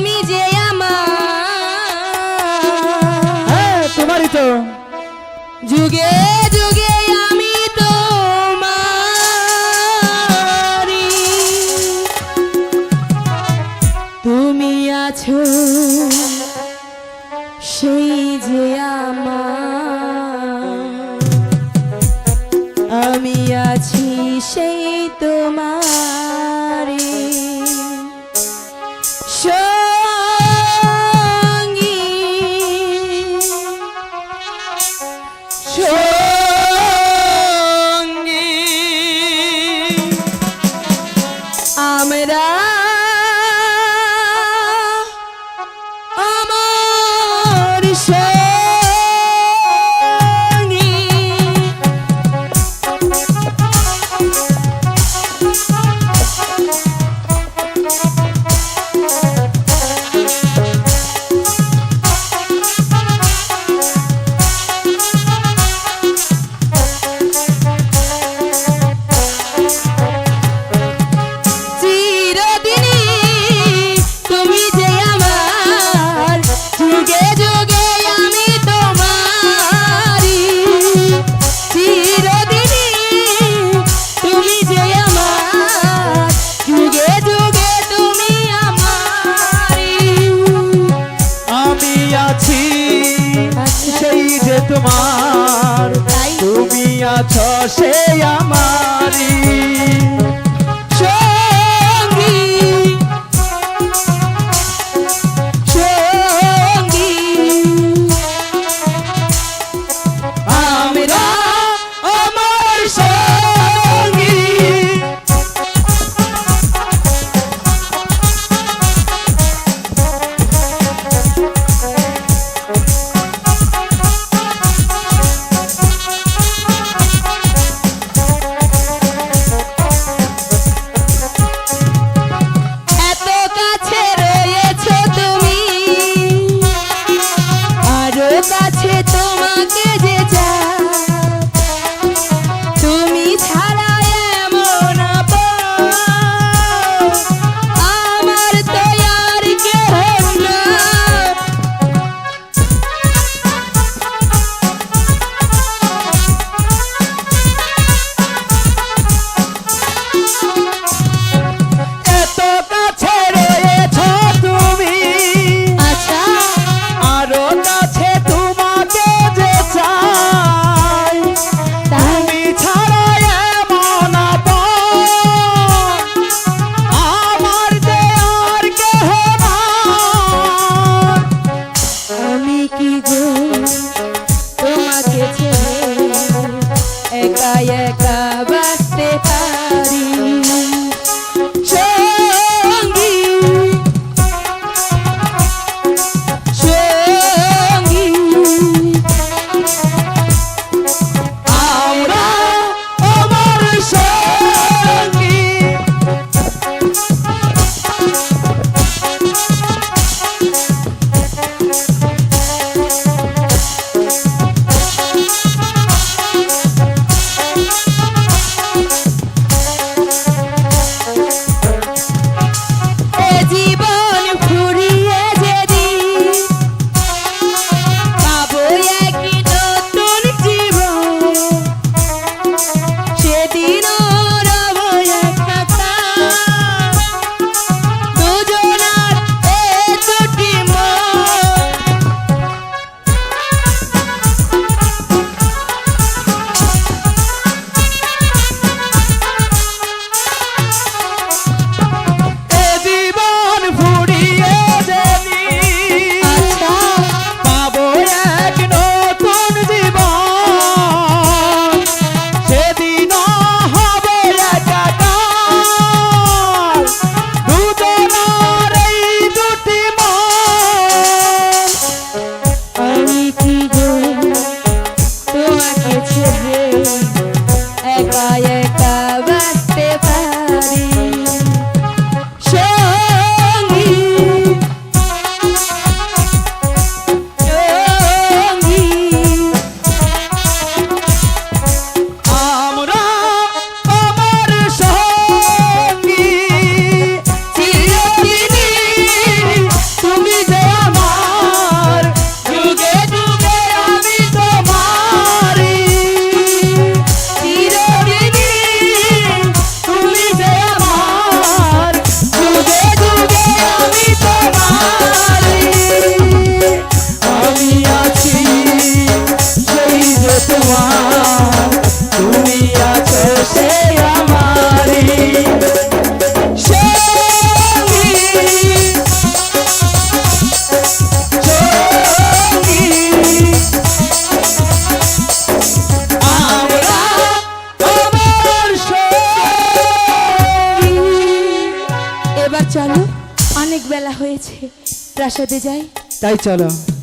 তুমি যে আমার হ্যাঁ তোমারই তো। যুগে যুগে আমি তোমারি তুমি আছো সেই যে আমার। আমি আছি সেই তোমারি আছো সে আমারই। ಕಾಯಕ চলো অনেক বেলা হয়েছে। প্রাসাদে যাই। তাই চলো।